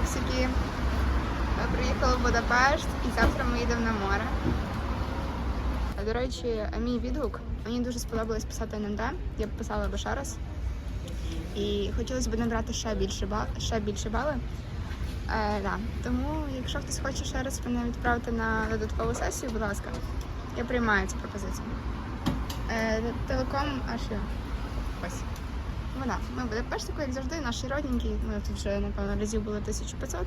пупсики. Ми приїхали в Будапешт і завтра ми їдемо на море. До речі, мій відгук. Мені дуже сподобалось писати НМД. Я б писала би ще раз. І хотілося б набрати ще більше бал, ще більше бали. Е, да. Тому, якщо хтось хоче ще раз мене відправити на додаткову сесію, будь ласка, я приймаю цю пропозицію. Е, телеком аж ось. Вона. Ми в Будапештику, як завжди, наші родненькі. Ми тут вже, напевно, разів було 1500.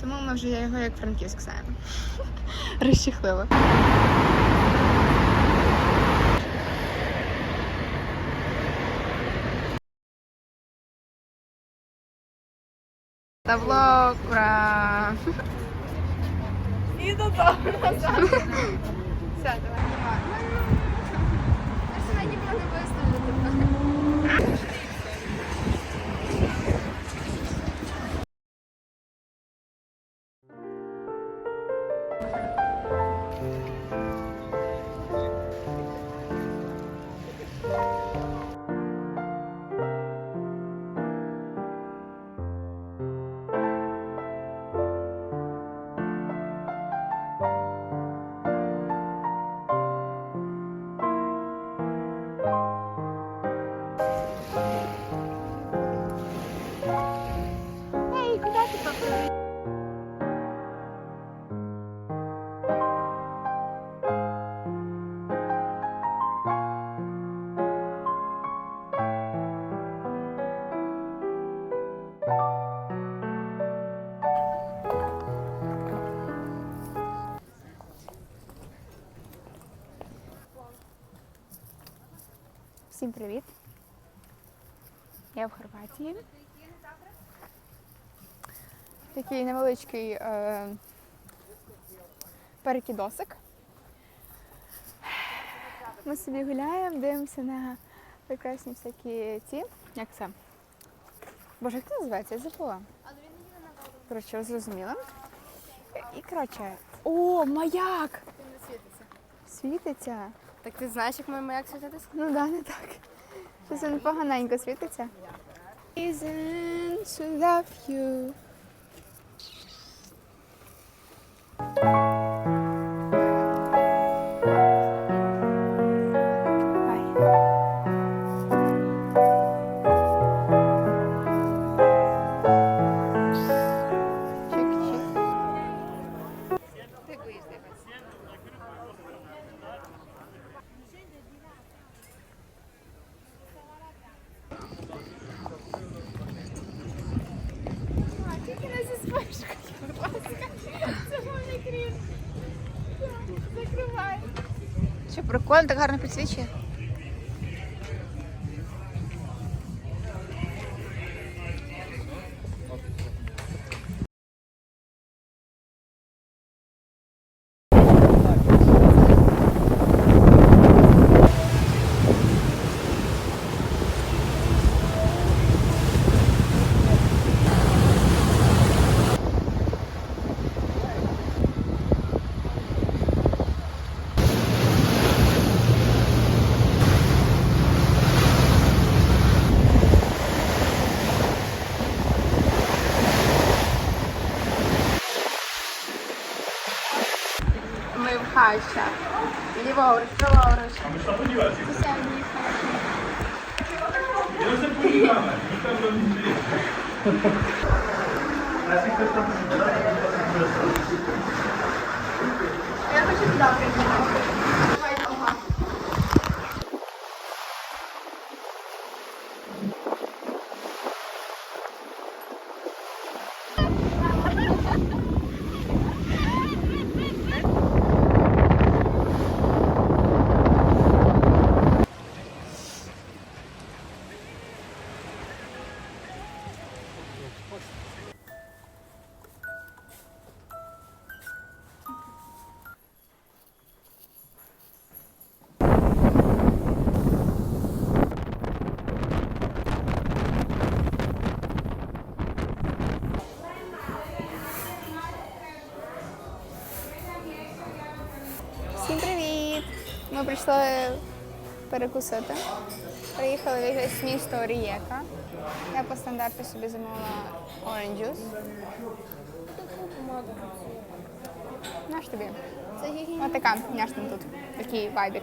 Тому ми вже його як франківськ знаємо. Розчехлило. Тавло, ура! І додому назад. Все, давай. Навіть ніколи не виставити. Всім привіт! Я в Хорватії. Такий невеличкий е, перекидосик. Ми собі гуляємо, дивимося на прекрасні всякі ці. Як це? Боже, як це називається? Я забула. Коротше, ви зрозуміли. І коротше. О, маяк! Світиться. Так ти знаєш, як маємо як світитися? Ну да, не так. Щось він поганенько світиться. Isn't to love you. Закривай. Що, прикольно, так гарно підсвічує. Ayşe. Ili Vavrış, Ili Vavrış. A myślę, pomyliłaś się. Ja już się pomyliłam, nikt tam do mnie nie Ja bym się wydał, Ми прийшли перекусити. Приїхали в якесь місто Рієка. Я по стандарту собі замовила orange juice. Наш тобі. Ось няшна тут. Такий вайбік.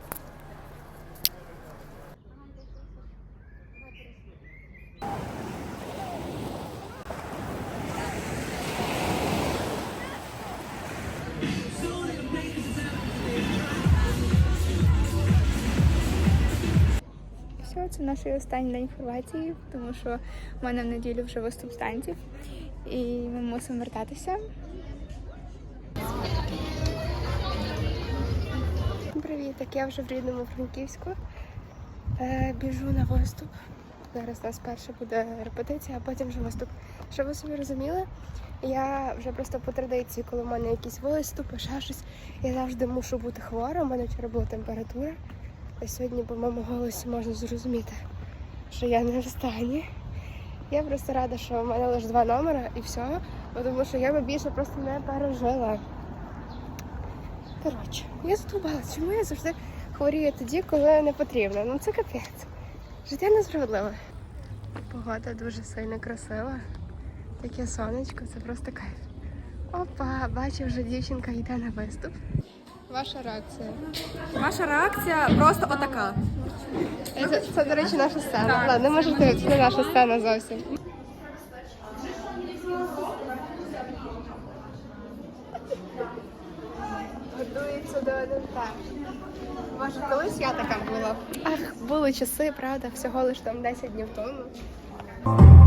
це наш останній день Хорватії, тому що в мене в неділю вже виступ станців. І ми мусимо вертатися. Привіт, так я вже в рідному Франківську. Е, біжу на виступ. Зараз у нас перша буде репетиція, а потім вже виступ. Щоб ви собі розуміли, я вже просто по традиції, коли в мене якісь виступи, ще щось, я завжди мушу бути хвора. У мене вчора була температура. А сьогодні по моєму голосі можна зрозуміти, що я не в стані. Я просто рада, що в мене лише два номера і все, тому що я би більше просто не пережила. Коротше, я задумалась, чому я завжди хворію тоді, коли не потрібно. Ну це капець. Життя несправедливе. Погода дуже сильно красива. Таке сонечко, це просто кайф. Опа, бачу, вже дівчинка йде на виступ. Ваша реакція? Наша реакція просто отака. Це, це, до речі, наша сцена. Ладно, не можеш дивитися, не наша сцена зовсім. Готується до ННТ. Може, колись я така була. Ах, були часи, правда, всього лиш там 10 днів тому.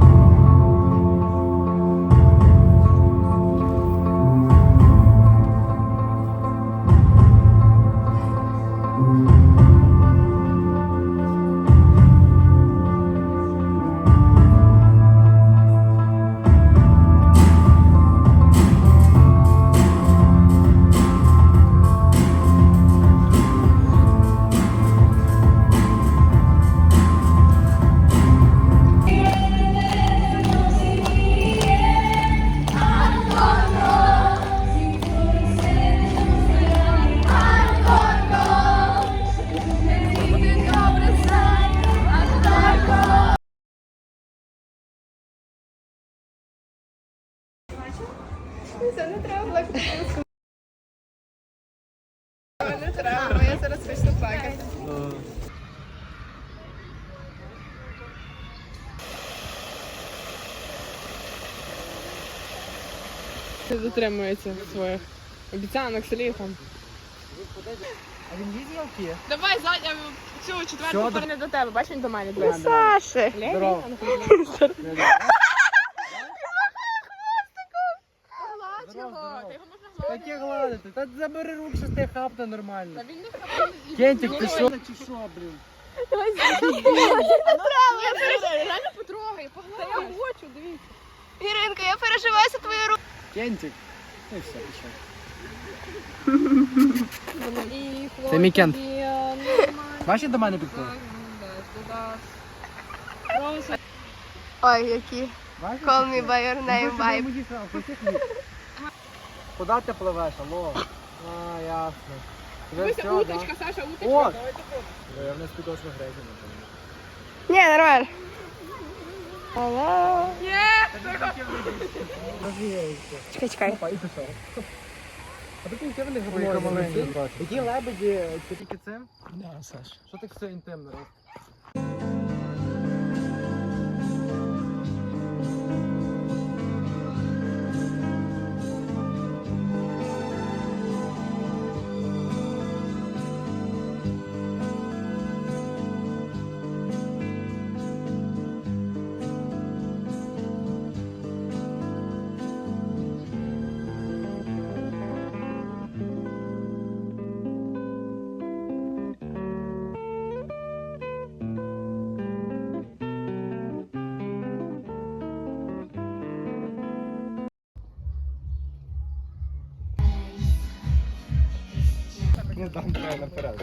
Зараз почну плакати. Не дотримується своїх обіцянок слів. А він відділки? Давай задня цю четверту Всьо, поверне до тебе. Бач, він до мене. Саші! Здорово. Таке гладити. Та забери рук, що ти хапне нормально. Та він не хапає. Кентик, ти що? Чи що, блін? Реально потрогай, погладь. Та я хочу, дивіться. Іринка, я переживаю за твою руку. Кентик. Ну і все, пішов. Це мій Кент. Бачиш, до мене підходить? Просто Ой, які. Call me by your name Ну, vibe. Куди ти пливеш, алло? А, ясно. Тебе Дивися, все, уточка, Саша, уточка. О! Я в нас підошва грязі, Ні, нормально. Алло. Чекай, чекай. Опа, і пішов. А ти які вони говорять? Які лебеді, ти тільки цим? Да, Саш. Що так все інтимно робиш? Там треба наперед.